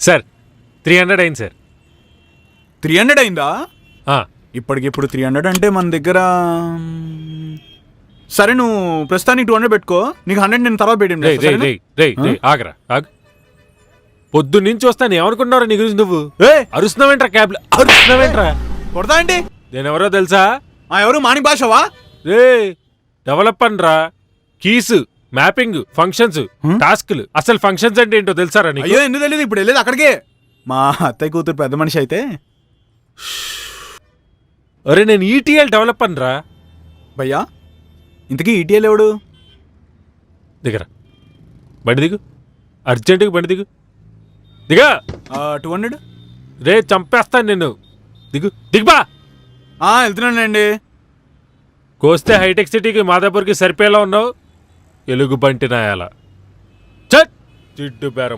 Sir three hundred అయింది sir. Three hundred అయిందా? ఆ, ఇప్పటికిప్పుడు త్రీ హండ్రెడ్ అంటే మన దగ్గర మ్, సరే నువ్వు ప్రస్తుతానికి టూ హండ్రెడ్ పెట్టుకో నీకు హండ్రెడ్ నేను తర్వాత రేయ్ రేయ్ రేయ్ రేయ్ రేయ్ ఆగరా ఆగు. పొద్దు నుంచి వస్తాను ఏమనుకున్నారా నీ గురించి నువ్వు? ఏ? అరుస్తున్నావేంట్రా క్యాబ్లో అరుస్తున్నావేంట్రా? కొడతా ఏంటి? నేను ఎవరో తెలుసా? ఆ ఎవరు? మాణిక్ భాషవా? రే డెవలప్ రా కీస్. Mapping functions? టాస్క్లు అసలు ఫంక్షన్స్ అంటే ఏంటో తెలుసారా నీకు? అయ్యో ఎందుకు తెలియదు ఇప్పుడు వెళ్ళేది అక్కడికే. మా అత్తయ్య కూతురు పెద్ద మనిషి అయితే. అరే నేను E ఈటీఎల్ డెవలప్ రా. భయ్యా ఇంతకీ ఈటీఎల్ ఎవడు? దిగరా. బండి దిగు. అర్జెంటుగా బండి దిగు. దిగా. టూ హండ్రెడ్ రే చంపేస్తాను నిన్ను. దిగు. దిగుబా వెళ్తున్నానండి. కోస్తే హైటెక్ సిటీకి మాదాపూర్కి సరిపోయేలా ఉన్నావు. ఎలుగుబంటి నాయాల. చట్! జిడ్డు బేరం.